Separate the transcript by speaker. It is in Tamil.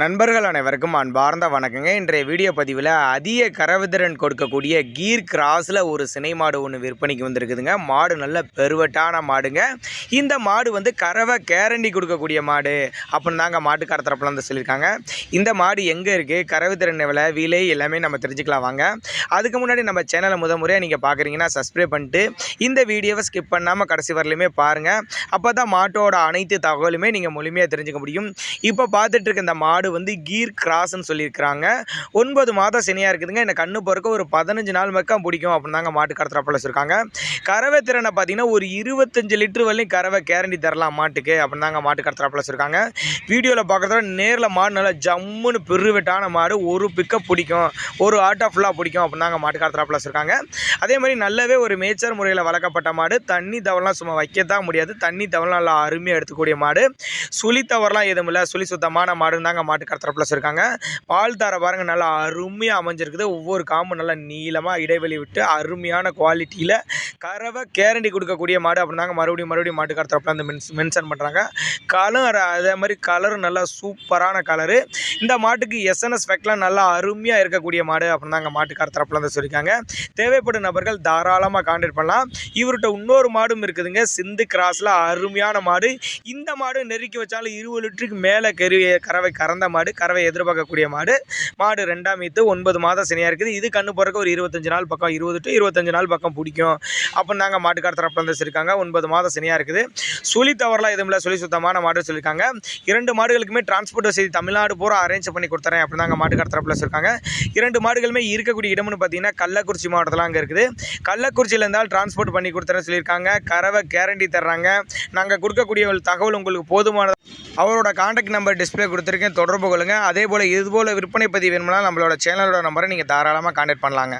Speaker 1: நண்பர்கள் அனைவருக்கும் அன்பார்ந்த வணக்கங்க. இன்றைய வீடியோ பதிவில் அதிக கரவிதிறன் கொடுக்கக்கூடிய கீர் கிராஸில் ஒரு சினை மாடு ஒன்று விற்பனைக்கு வந்திருக்குதுங்க. மாடு நல்ல பெருவட்டான மாடுங்க. இந்த மாடு வந்து கறவை கேரண்டி கொடுக்கக்கூடிய மாடு அப்படின்னு தாங்க மாட்டு கடத்தரப்பில் வந்து சொல்லியிருக்காங்க. இந்த மாடு எங்கே இருக்குது கரவிதிறன் விலை விலை எல்லாமே நம்ம தெரிஞ்சுக்கலாம் வாங்க. அதுக்கு முன்னாடி நம்ம சேனலை முத முறையாக நீங்கள் பார்க்குறீங்கன்னா சப்ஸ்கிரைப் பண்ணிட்டு இந்த வீடியோவை ஸ்கிப் பண்ணாமல் கடைசி வரலையுமே பாருங்கள் அப்போ தான் மாட்டோட அனைத்து தகவலுமே நீங்கள் முழுமையாக தெரிஞ்சுக்க முடியும். இப்போ பார்த்துட்டு இருக்க இந்த மாடு மாடு வந்து கீர் கிராஸ்ன்னு சொல்லியிருக்கிறாங்க. ஒன்பது மாதம் சனியாக இருக்குதுங்க. இந்த கண்ணு பிறக்க ஒரு பதினஞ்சு நாள் மக்கம் பிடிக்கும் அப்படின்னு தாங்க மாட்டு கடத்துறப்பில் வச்சுருக்காங்க கறவை திறனை பார்த்தீங்கன்னா ஒரு இருபத்தஞ்சு லிட்டர் வரலையும் கறவை கேரண்டி தரலாம் மாட்டுக்கு அப்படின்னு தாங்க மாட்டு கடத்துறப்பில் வச்சுருக்காங்க வீடியோவில் பார்க்குறத நேரில் மாடு நல்லா ஜம்முன்னு பெருவெட்டான மாடு ஒரு பிக்கப் பிடிக்கும். ஒரு ஆட்டோ ஃபுல்லாக பிடிக்கும் அப்படின்னு தாங்க மாட்டு கடத்துறப்பில் வச்சுருக்காங்க அதே மாதிரி நல்லாவே ஒரு மேச்சர் முறையில் வளர்க்கப்பட்ட மாடு. தண்ணி தவறலாம் சும்மா வைக்கத்தான் முடியாது. தண்ணி தவறலாம் நல்லா அருமையாக எடுத்துக்கூடிய மாடு. சுழி தவறலாம் எதுவும் இல்லை. சுழி சுத்தமான மாடுன்னு தாங்க மாட்டு கடத்துகிற ப்ளஸ் இருக்காங்க பால் தர பாருங்க நல்லா அருமையாக அமைஞ்சிருக்குது. ஒவ்வொரு காம்பு நல்லா நீளமாக இடைவெளி விட்டு அருமையான குவாலிட்டியில் கறவை கேரண்டி கொடுக்கக்கூடிய மாடு அப்படின்னாங்க. மறுபடியும் மறுபடியும் மாட்டு கடத்துறப்பில் வந்து மென்ஸ் மென்ஷன் பண்ணுறாங்க கலர் அதே மாதிரி கலரும் நல்லா சூப்பரான கலரு இந்த மாட்டுக்கு எஸ்என்எஸ் ஃபெக்ட்லாம் நல்லா அருமையாக இருக்கக்கூடிய மாடு அப்படின்னு தாங்க மாட்டு கடத்துறப்பில் வந்து சொல்லியிருக்காங்க. தேவைப்படும் நபர்கள் தாராளமாக கான்டாக்ட் பண்ணலாம். இவர்கிட்ட இன்னொரு மாடும் இருக்குதுங்க. சிந்து கிராஸில் அருமையான மாடு. இந்த மாடு நெருக்கி வச்சாலும் இருபது லிட்டருக்கு மேலே கரு கறவை கறந்த மாடு கறவை எதிர்பார்க்கக்கூடிய மாடு. மாடு ரெண்டாம் ஈத்து ஒன்பது மாதம் சினையாக இருக்குது. இது கண்ணு போகிறக்கு ஒரு இருபத்தஞ்சு நாள் பக்கம் இருபது டு இருபத்தஞ்சு நாள் பக்கம் பிடிக்கும். அப்போ நாங்கள் மாட்டுக்கார தரப்பில் வந்து ஒன்பது மாதம் சினையாக இருக்குது. சுழி தவறலாம் எதுவும் இல்லை. சுழி சுத்தமான மாடு சொல்லியிருக்காங்க இரண்டு மாடுகளுக்குமே டிரான்ஸ்போர்ட் வசதி தமிழ்நாடு பூரா அரேஞ்ச் பண்ணி கொடுத்துறேன் அப்படின்னு நாங்கள் மாட்டுக்கார தரப்பில் சொல்லியிருக்காங்க இரண்டு மாடுகளுமே இருக்கக்கூடிய இடம்னு பார்த்தீங்கன்னா கள்ளக்குறிச்சி மாவட்டத்தில் அங்கே இருக்குது. கள்ளக்குறிச்சியில் இருந்தால் டிரான்ஸ்போர்ட் பண்ணி கொடுத்துறேன்னு சொல்லியிருக்காங்க. கறவை கேரண்டி தர்றாங்க. நாங்கள் கொடுக்கக்கூடிய ஒரு தகவல் உங்களுக்கு போதுமான அவரோட காண்டாக்ட் நம்பர் டிஸ்பிளே கொடுத்துருக்கேன். தொடர்பு கொள்ளுங்கள் அதே போல் இது போல் விற்பனை பதிவு வேணும்னா நம்மளோட சேனலோட நம்பரை நீங்கள் தாராளமாக காண்டாக்ட் பண்ணலாங்க.